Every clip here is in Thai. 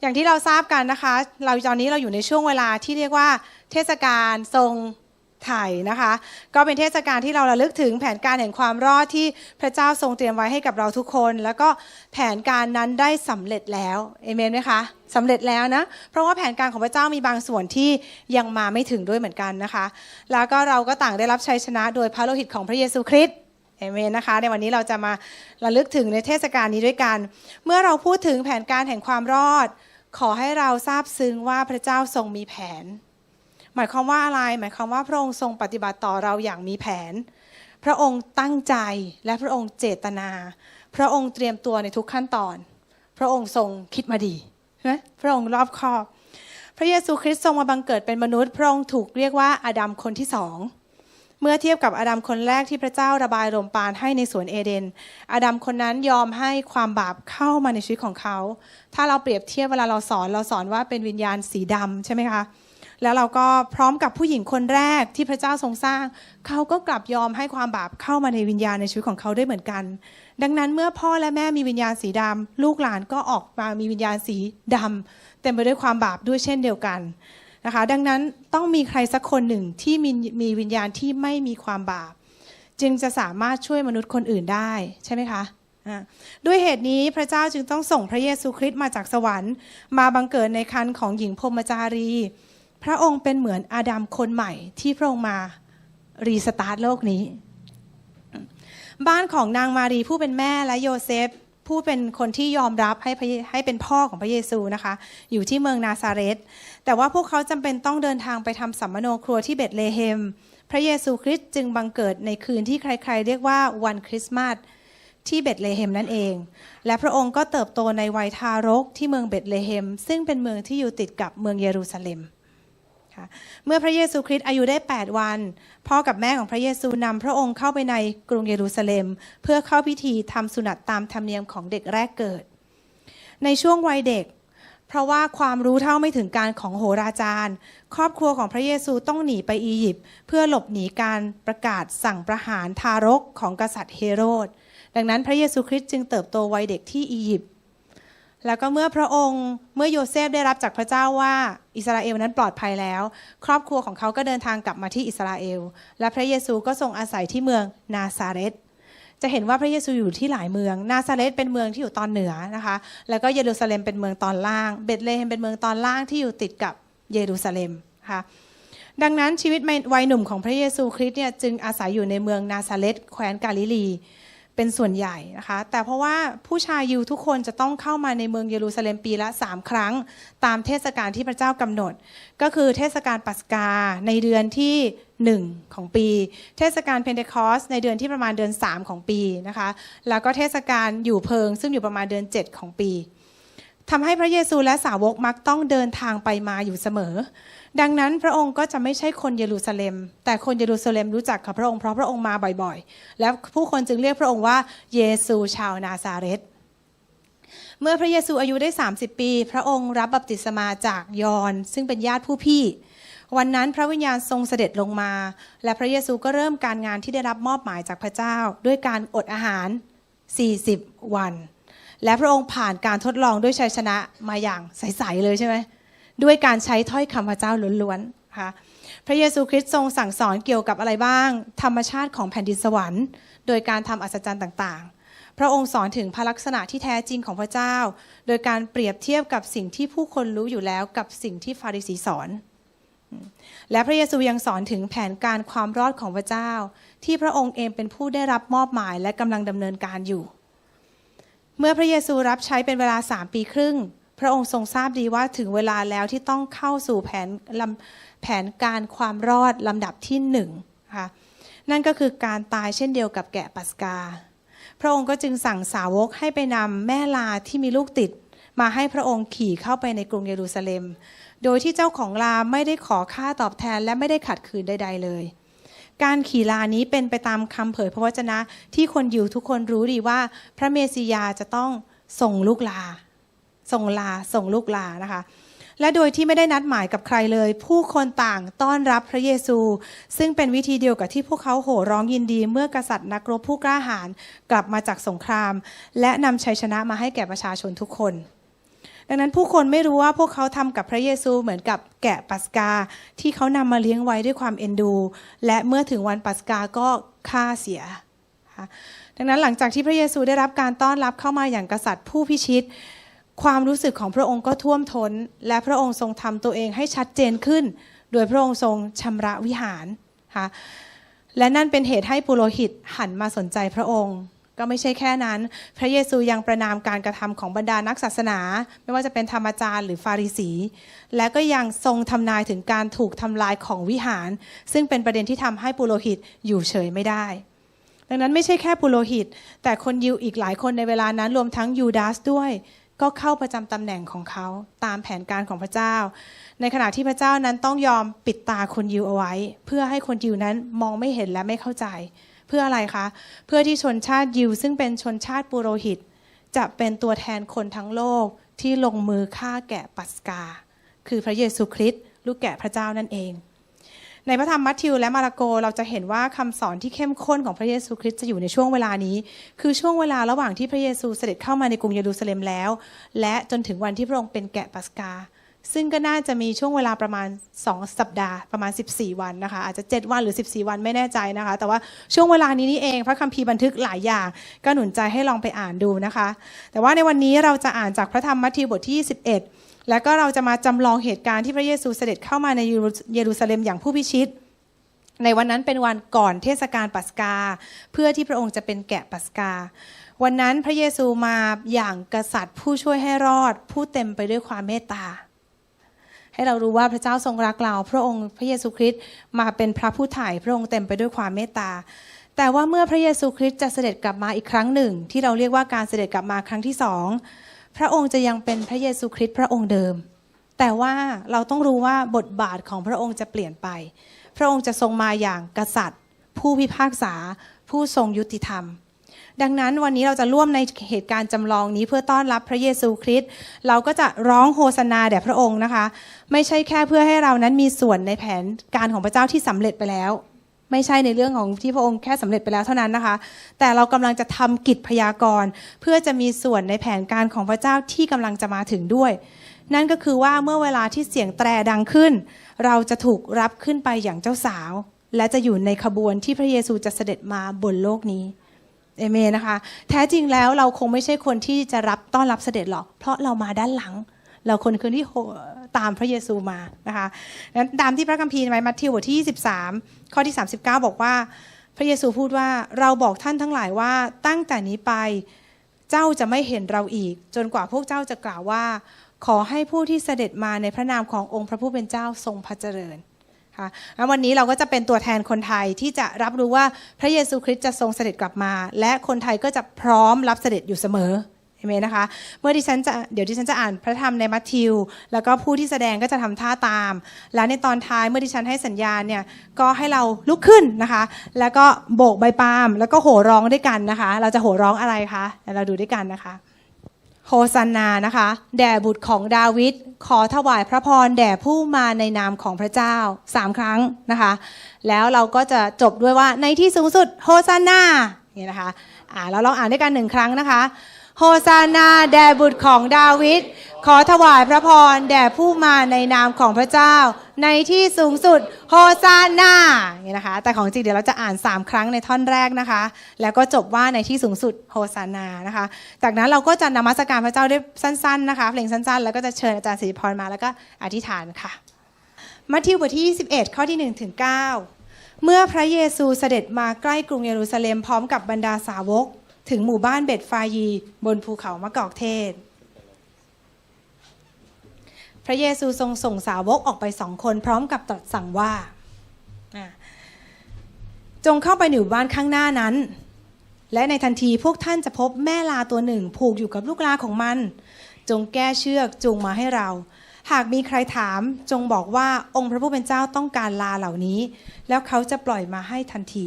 อย่างที่เราทราบกันนะคะ เราตอนนี้เราอยู่ในช่วงเวลาที่เรียกว่า เทศกาลทรงไถ่นะคะ ก็เป็นเทศกาลที่เราระลึกถึงแผนการแห่งความรอดที่พระเจ้าทรงเตรียมไว้ให้กับเราทุกคน แล้วก็แผนการนั้นได้สำเร็จแล้วเอเมนไหมคะสำเร็จแล้วนะ เพราะว่าแผนการของพระเจ้ามีบางส่วนที่ยังมาไม่ถึงด้วยเหมือนกันนะคะ แล้วก็เราก็ต่างได้รับชัยชนะโดยพระโลหิตของพระเยซูคริสต์เอเมนนะคะในวันนี้เราจะมาระลึกถึงในเทศกาลนี้ด้วยกัน เมื่อเราพูดถึงแผนการแห่งความรอด ขอให้เราทราบซึ้งว่าพระเจ้าทรงมีแผน หมายความว่าอะไร หมายความว่าพระองค์ทรงปฏิบัติต่อเราอย่างมีแผน พระองค์ตั้งใจและพระองค์เจตนา พระองค์เตรียมตัวในทุกขั้นตอน พระองค์ทรงคิดมาดีใช่ไหมพระองค์รอบคอบ พระเยซูคริสต์ทรงมาบังเกิดเป็นมนุษย์ พระองค์ถูกเรียกว่าอาดัมคนที่สอง เมื่อเทียบกับอาดัมคนแรกที่พระเจ้าระบายลมปานให้ในสวนเอเดนอาดัมคนนั้นยอมให้ความบาปเข้ามาในชีวิตของเขา ถ้าเราเปรียบเทียบเวลาเราสอนเราสอนว่าเป็นวิญญาณสีดำใช่ไหมคะ แล้วเราก็พร้อมกับผู้หญิงคนแรกที่พระเจ้าทรงสร้าง เขาก็กลับยอมให้ความบาปเข้ามาในวิญญาณในชีวิตของเขาได้เหมือนกัน ดังนั้นเมื่อพ่อและแม่มีวิญญาณสีดำลูกหลานก็ออกมามีวิญญาณสีดำเต็มไปด้วยความบาปด้วยเช่นเดียวกัน นะคะ ดังนั้นต้องมีใครสักคนหนึ่งที่มีมีวิญญาณที่ไม่มีความบาป จึงจะสามารถช่วยมนุษย์คนอื่นได้ใช่ไหมคะด้วยเหตุนี้พระเจ้าจึงต้องส่งพระเยซูคริสต์มาจากสวรรค์ มาบังเกิดในคันของหญิงพรมจารี พระองค์เป็นเหมือนอาดัมคนใหม่ที่พระองค์มารีสตาร์ทโลกนี้ บ้านของนางมารีผู้เป็นแม่และโยเซฟ ผู้เป็นคนที่ยอมรับให้ให้เป็นพ่อของพระเยซูนะคะ อยู่ที่เมืองนาซาเรตแต่ว่าพวกเขาจำเป็นต้องเดินทางไปทำสัมมโนครัวที่เบตเลเฮม พระเยซูคริสต์จึงบังเกิดในคืนที่ใครๆ เรียกว่าวันคริสต์มาสที่เบตเลเฮมนั่นเอง และพระองค์ก็เติบโตในวัยทารกที่เมืองเบตเลเฮม ซึ่งเป็นเมืองที่อยู่ติดกับเมืองเยรูซาเล็ม เมื่อพระเยซูคริสต์อายุได้ 8 วัน พ่อกับแม่ของพระเยซูนำพระองค์เข้าไปในกรุงเยรูซาเล็ม เพื่อเข้าพิธีทำสุนัตตามธรรมเนียมของเด็กแรกเกิด ในช่วงวัยเด็ก เพราะว่าความรู้เท่าไม่ถึงการของโหราจารย์ ครอบครัวของพระเยซูต้องหนีไปอียิปต์เพื่อหลบหนีการประกาศสั่งประหารทารกของกษัตริย์เฮโรด ดังนั้นพระเยซูคริสต์จึงเติบโตวัยเด็กที่อียิปต์ แล้วก็เมื่อพระองค์เมื่อโยเซฟได้รับจากพระเจ้าว่าอิสราเอลนั้นปลอดภัยแล้ว ครอบครัวของเขาก็เดินทางกลับมาที่อิสราเอล และพระเยซูก็ทรงอาศัยที่เมืองนาซาเรตจะเห็นว่าพระเยซูอยู่ที่หลายเมือง นาซาเรตเป็นเมืองที่อยู่ตอนเหนือนะคะ แล้วก็เยรูซาเล็มเป็นเมืองตอนล่าง เบตเลเฮมเป็นเมืองตอนล่างที่อยู่ติดกับเยรูซาเล็มนะคะดังนั้นชีวิตวัยหนุ่มของพระเยซูคริสต์เนี่ยจึงอาศัยอยู่ในเมืองนาซาเรตแคว้นกาลิลี เป็นส่วนใหญ่นะคะ แต่เพราะว่าผู้ชายยิวทุกคนจะต้องเข้ามาในเมืองเยรูซาเล็มปีละ3ครั้ง ตามเทศกาลที่พระเจ้ากำหนด ก็คือเทศกาลปัสกาในเดือนที่1ของปี เทศกาลเพนเทคอสในเดือนที่ประมาณเดือน3ของปีนะคะ แล้วก็เทศกาลอยู่เพิงซึ่งอยู่ประมาณเดือน7ของปี ทำให้พระเยซูและสาวกมักต้องเดินทางไปมาอยู่เสมอ ดังนั้นพระองค์ก็จะไม่ใช่คนเยรูซาเล็ม แต่คนเยรูซาเล็มรู้จักกับพระองค์เพราะพระองค์มาบ่อยๆ และผู้คนจึงเรียกพระองค์ว่าเยซูชาวนาซาเรตเมื่อพระเยซูอายุได้ 30 ปี พระองค์รับบัพติศมาจากยอนซึ่งเป็นญาติผู้พี่ วันนั้นพระวิญญาณทรงเสด็จลงมา และพระเยซูก็เริ่มการงานที่ได้รับมอบหมายจากพระเจ้า ด้วยการอดอาหาร 40 วัน และพระองค์ผ่านการทดลองด้วยชัยชนะมาอย่างใสๆเลยใช่ไหมด้วยการใช้ถ้อยคำพระเจ้าล้วนๆค่ะพระเยซูคริสต์ทรงสั่งสอนเกี่ยวกับอะไรบ้าง ธรรมชาติของแผ่นดินสวรรค์ โดยการทำอัศจรรย์ต่างๆ พระองค์สอนถึงพระลักษณะที่แท้จริงของพระเจ้า โดยการเปรียบเทียบกับสิ่งที่ผู้คนรู้อยู่แล้วกับสิ่งที่ฟาริสีสอน และพระเยซูยังสอนถึงแผนการความรอดของพระเจ้า ที่พระองค์เองเป็นผู้ได้รับมอบหมายและกำลังดำเนินการอยู่ เมื่อพระเยซูรับใช้เป็นเวลาสามปีครึ่ง พระองค์ทรงทราบดีว่าถึงเวลาแล้วที่ต้องเข้าสู่แผนลำแผนการความรอดลำดับที่หนึ่งค่ะนั่นก็คือการตายเช่นเดียวกับแกะปัสกา พระองค์ก็จึงสั่งสาวกให้ไปนำแม่ลาที่มีลูกติด มาให้พระองค์ขี่เข้าไปในกรุงเยรูซาเล็ม โดยที่เจ้าของลาไม่ได้ขอค่าตอบแทนและไม่ได้ขัดขืนใด ๆ เลย การขี่ลานี้เป็นไปตามคำเผยพระวจนะ ที่คนยิวทุกคนรู้ดีว่า พระเมสสิยาจะต้องส่งลูกลา ส่งลาส่งลูกลานะคะและโดยที่ไม่ได้นัดหมายกับใครเลย ผู้คนต่างต้อนรับพระเยซู ซึ่งเป็นวิธีเดียวกับที่พวกเขาโห่ร้องยินดี เมื่อกษัตริย์นักรบผู้กล้าหาญกลับมาจากสงคราม และนำชัยชนะมาให้แก่ประชาชนทุกคน ดังนั้นผู้คนไม่รู้ว่าพวกเขาทำกับพระเยซูเหมือนกับแกะปัสกา ที่เขานำมาเลี้ยงไว้ด้วยความเอ็นดู และเมื่อถึงวันปัสกาก็ฆ่าเสียดังนั้นหลังจากที่พระเยซูได้รับการต้อนรับเข้ามาอย่างกษัตริย์ผู้พิชิต ความรู้สึกของพระองค์ก็ท่วมทน้น และพระองค์ทรงทำตัวเองให้ชัดเจนขึ้น โดยพระองค์ทรงชำระวิหารค่ะและนั่นเป็นเหตุให้ปุโรหิตหันมาสนใจพระองค์ ก็ไม่ใช่แค่นั้น พระเยซูยังประนามการกระทำของบรรดานักศาสนา ไม่ว่าจะเป็นธรรมจารย์หรือฟาริสี และก็ยังทรงทำนายถึงการถูกทำลายของวิหาร ซึ่งเป็นประเด็นที่ทำให้ปุโรหิตอยู่เฉยไม่ได้ ดังนั้นไม่ใช่แค่ปุโรหิต แต่คนยิวอีกหลายคนในเวลานั้นรวมทั้งยูดาสด้วยก็เข้าประจำตำแหน่งของเขาตามแผนการของพระเจ้า ในขณะที่พระเจ้านั้นต้องยอมปิดตาคนยิวเอาไว้ เพื่อให้คนยิวนั้นมองไม่เห็นและไม่เข้าใจ เพื่ออะไรคะ เพื่อที่ชนชาติยิว ซึ่งเป็นชนชาติปุโรหิต จะเป็นตัวแทนคนทั้งโลกที่ลงมือฆ่าแกะปัสกา คือพระเยซูคริสต์ลูกแกะพระเจ้านั่นเอง ในพระธรรมมัทธิวและมาระโกเราจะเห็นว่าคำสอนที่เข้มข้นของพระเยซูคริสต์จะอยู่ในช่วงเวลานี้ คือช่วงเวลาระหว่างที่พระเยซูเสด็จเข้ามาในกรุงเยรูซาเล็มแล้ว และจนถึงวันที่พระองค์เป็นแกะปัสกา ซึ่งก็น่าจะมีช่วงเวลาประมาณ 2 สัปดาห์ประมาณ 14 วันนะคะ อาจจะ 7 วันหรือ 14 วันไม่แน่ใจนะคะ แต่ว่าช่วงเวลานี้นี่เอง พระคัมภีร์บันทึกหลายอย่าง ก็หนุนใจให้ลองไปอ่านดูนะคะ แต่ว่าในวันนี้เราจะอ่านจากพระธรรมมัทธิวบทที่21แล้วก็เราจะมาจำลองเหตุการณ์ที่พระเยซูเสด็จเข้ามาในเยรูซาเล็มอย่างผู้พิชิต ในวันนั้นเป็นวันก่อนเทศกาลปัสกา เพื่อที่พระองค์จะเป็นแกะปัสกาวันนั้นพระเยซูมาอย่างกษัตริย์ผู้ช่วยให้รอด ผู้เต็มไปด้วยความเมตตา ให้เรารู้ว่าพระเจ้าทรงรักเรา พระองค์พระเยซูคริสต์มาเป็นพระผู้ถ่ายพระองค์เต็มไปด้วยความเมตตา แต่ว่าเมื่อพระเยซูคริสต์จะเสด็จกลับมาอีกครั้งหนึ่ง ที่เราเรียกว่าการเสด็จกลับมาครั้งที่สองพระองค์จะยังเป็นพระเยซูคริสต์พระองค์เดิม แต่ว่าเราต้องรู้ว่าบทบาทของพระองค์จะเปลี่ยนไป พระองค์จะทรงมาอย่างกษัตริย์ ผู้พิพากษา ผู้ทรงยุติธรรม ดังนั้นวันนี้เราจะร่วมในเหตุการณ์จำลองนี้เพื่อต้อนรับพระเยซูคริสต์เราก็จะร้องโฮสนาแด่พระองค์นะคะ ไม่ใช่แค่เพื่อให้เรานั้นมีส่วนในแผนการของพระเจ้าที่สำเร็จไปแล้ว ไม่ใช่ในเรื่องของที่พระองค์แค่สำเร็จไปแล้วเท่านั้นนะคะ แต่เรากำลังจะทำกิจพยากรณ์เพื่อจะมีส่วนในแผนการของพระเจ้าที่กำลังจะมาถึงด้วยนั่นก็คือว่าเมื่อเวลาที่เสียงแตรดังขึ้น เราจะถูกรับขึ้นไปอย่างเจ้าสาว และจะอยู่ในขบวนที่พระเยซูจะเสด็จมาบนโลกนี้ เอเมนนะคะ แท้จริงแล้วเราคงไม่ใช่คนที่จะรับต้อนรับเสด็จหรอก เพราะเรามาด้านหลัง เราคนคนที่ตามพระเยซูมานะคะนั้นตามที่พระคัมภีร์ในมัทธิวบทที่ 23 ข้อที่ 39 บอกว่า พระเยซูพูดว่าเราบอกท่านทั้งหลายว่าตั้งแต่นี้ไปเจ้าจะไม่เห็นเราอีก จนกว่าพวกเจ้าจะกล่าวว่า ขอให้ผู้ที่เสด็จมาในพระนามขององค์พระผู้เป็นเจ้าทรงพระเจริญ ค่ะแล้ววันนี้เราก็จะเป็นตัวแทนคนไทยที่จะรับรู้ว่าพระเยซูคริสต์จะทรงเสด็จกลับมา และคนไทยก็จะพร้อมรับเสด็จอยู่เสมอเอเมนนะคะ เมื่อดิฉันจะเดี๋ยวดิฉันจะอ่านพระธรรมในมัทธิว แล้วก็ผู้ที่แสดงก็จะทำท่าตาม และในตอนท้ายเมื่อดิฉันให้สัญญาณเนี่ยก็ให้เราลุกขึ้นนะคะ แล้วก็โบกใบปาล์มแล้วก็โห่ร้องด้วยกันนะคะ เราจะโห่ร้องอะไรคะเดี๋ยวเราดูด้วยกันนะคะ โฮซันนานะคะ แด่บุตรของดาวิดขอถวายพระพรแด่ผู้มาในนามของพระเจ้าสามครั้งนะคะ แล้วเราก็จะจบด้วยว่าในที่สูงสุดโฮซันนาเนี่ยนะคะอ่าเราลองอ่านด้วยกันหนึ่งครั้งนะคะ โฮซานาแด่บุตรของดาวิด ขอถวายพระพรแด่ผู้มาในนามของพระเจ้า ในที่สูงสุดโฮซานาอย่างนี้นะคะ แต่ของจริงเดี๋ยวเราจะอ่าน 3 ครั้งในท่อนแรกนะคะ แล้วก็จบว่าในที่สูงสุดโฮซานานะคะ จากนั้นเราก็จะนมัสการพระเจ้าด้วยสั้น ๆนะคะ เพลงสั้น ๆ แล้วก็จะเชิญอาจารย์สิริพรมาแล้วก็อธิษฐานค่ะ มัทธิวบทที่ 21 ข้อที่1ถึง9เมื่อพระเยซูเสด็จมาใกล้กรุงเยรูซาเล็มพร้อมกับบรรดาสาวก ถึงหมู่บ้านเบ็ดฟายีบนภูเขามะกอกเทศ พระเยซูทรงส่งสาวกออกไปสองคนพร้อมกับตรัสสั่งว่า จงเข้าไปในหมู่บ้านข้างหน้านั้น และในทันทีพวกท่านจะพบแม่ลาตัวหนึ่ง ผูกอยู่กับลูกลาของมัน จงแก้เชือกจูงมาให้เราหากมีใครถามจงบอกว่าองค์พระผู้เป็นเจ้าต้องการลาเหล่านี้ แล้วเขาจะปล่อยมาให้ทันที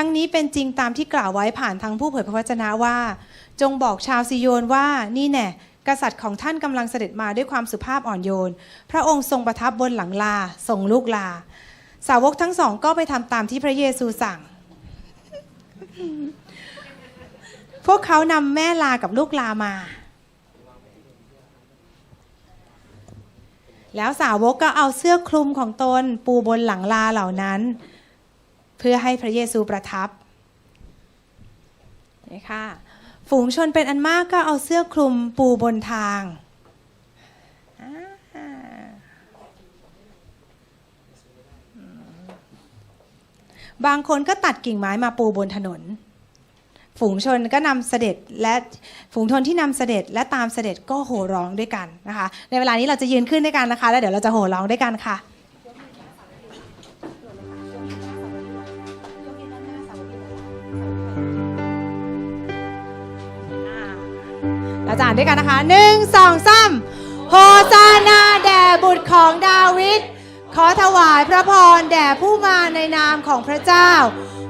ทั้งนี้เป็นจริงตามที่กล่าวไว้ผ่านทางผู้เผยพระวจนะว่า จงบอกชาวซิโยนว่านี่แน่กษัตริย์ของท่านกำลังเสด็จมาด้วยความสุภาพอ่อนโยน พระองค์ทรงประทับบนหลังลาทรงลูกลา สาวกทั้งสองก็ไปทำตามที่พระเยซูสั่ง พวกเขานำแม่ลากับลูกลามา แล้วสาวกก็เอาเสื้อคลุมของตนปูบนหลังลาเหล่านั้น เพื่อให้พระเยซูประทับนี่ค่ะฝูงชนเป็นอันมากก็เอาเสื้อคลุมปูบนทาง บางคนก็ตัดกิ่งไม้มาปูบนถนน ฝูงชนก็นำเสด็จและฝูงชนที่นำเสด็จและตามเสด็จก็โห่ร้องด้วยกันนะคะ ในเวลานี้เราจะยืนขึ้นด้วยกันนะคะ แล้วเดี๋ยวเราจะโห่ร้องด้วยกันค่ะ เราจะอ่านด้วยกันนะคะหนึ่งสองสามโฮซานาแด่บุตรของดาวิดขอถวายพระพรแด่ผู้มาในนามของพระเจ้า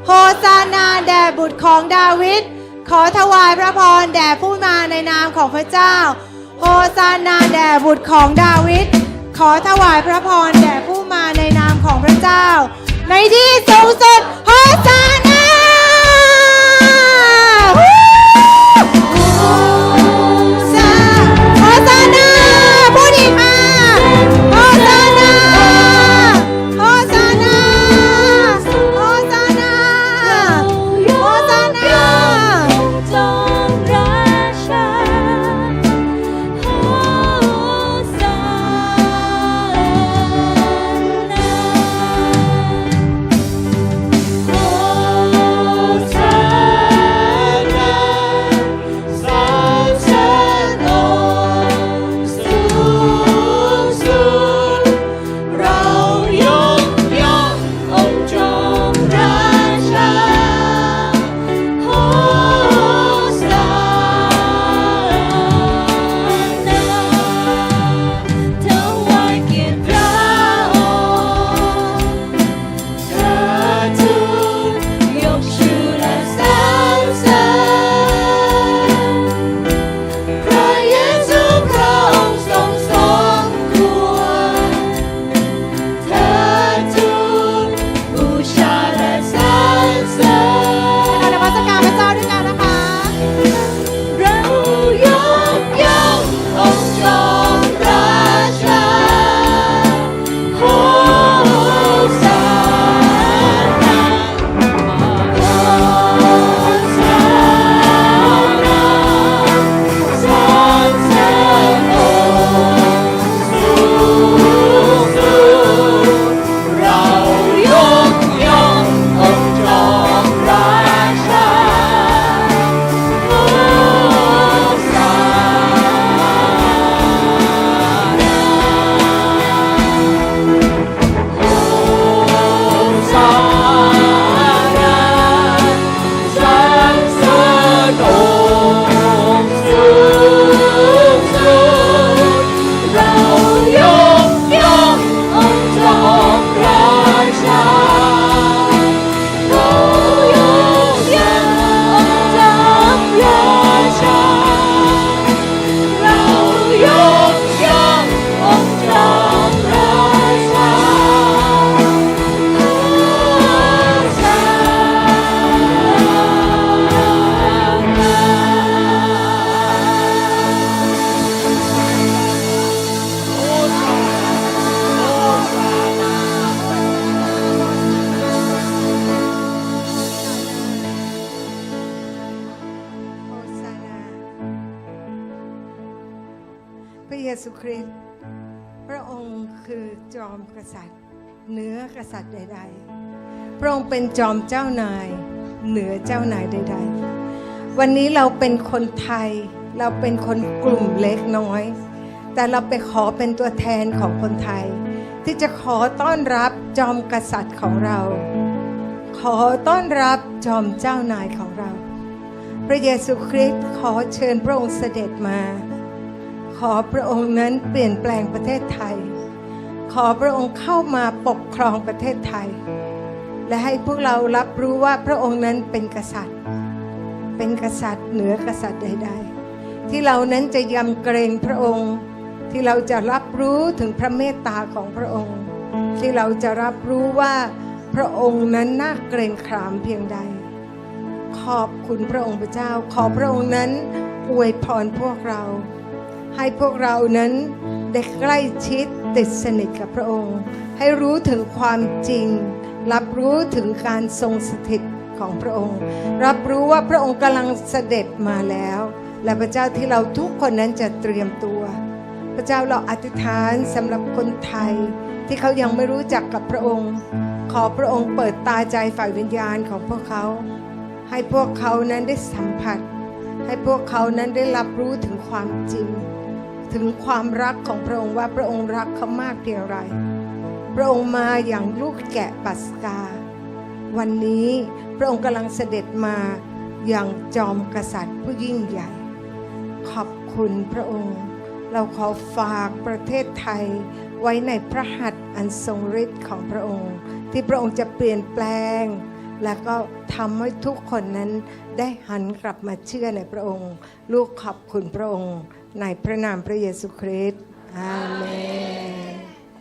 โฮซานาแด่บุตรของดาวิดขอถวายพระพรแด่ผู้มาในนามของพระเจ้า โฮซานาแด่บุตรของดาวิดขอถวายพระพรแด่ผู้มาในนามของพระเจ้า ในที่สูงสุดโฮซาน คือจอมกษัตริย์เหนือกษัตริย์ใด ๆ พระองค์เป็นจอมเจ้านาย เหนือเจ้านายใด ๆ วันนี้เราเป็นคนไทย เราเป็นคนกลุ่มเล็กน้อย แต่เราไปขอเป็นตัวแทนของคนไทย ที่จะขอต้อนรับจอมกษัตริย์ของเรา ขอต้อนรับจอมเจ้านายของเรา พระเยซูคริสต์ขอเชิญพระองค์เสด็จมา ขอพระองค์นั้นเปลี่ยนแปลงประเทศไทย อพระองค์เข้ามาปกครองประเทศไทย และให้พวกเรารับรู้ว่าพระองค์นั้นเป็นกษัตริย์ เป็นกษัตริย์เหนือกษัตริย์ใด ๆ ที่เรานั้นจะยำเกรงพระองค์ ที่เราจะรับรู้ถึงพระเมตตาของพระองค์ ที่เราจะรับรู้ว่าพระองค์นั้นน่าเกรงขามเพียงใด ขอบคุณพระองค์พระเจ้า ขอพระองค์นั้นอวยพรพวกเรา ให้พวกเรานั้นได้ใกล้ชิด ติดสนิทกับพระองค์ ให้รู้ถึงความจริง รับรู้ถึงการทรงสถิตของพระองค์ รับรู้ว่าพระองค์กำลังเสด็จมาแล้ว และพระเจ้าที่เราทุกคนนั้นจะเตรียมตัว พระเจ้าเราอธิษฐานสำหรับคนไทย ที่เขายังไม่รู้จักกับพระองค์ ขอพระองค์เปิดตาใจฝ่ายวิญญาณของพวกเขา ให้พวกเขานั้นได้สัมผัส ให้พวกเขานั้นได้รับรู้ถึงความจริง ถึงความรักของพระองค์ว่าพระองค์รักเขามากเพียงไร พระองค์มาอย่างลูกแกะปัสกา วันนี้พระองค์กำลังเสด็จมาอย่างจอมกษัตริย์ผู้ยิ่งใหญ่ ขอบคุณพระองค์ เราขอฝากประเทศไทยไว้ในพระหัตถ์อันทรงฤทธิ์ของพระองค์ ที่พระองค์จะเปลี่ยนแปลง และก็ทำให้ทุกคนนั้นได้หันกลับมาเชื่อในพระองค์ ลูกขอบคุณพระองค์ ในพระนามพระเยซูคริสต์อาเมน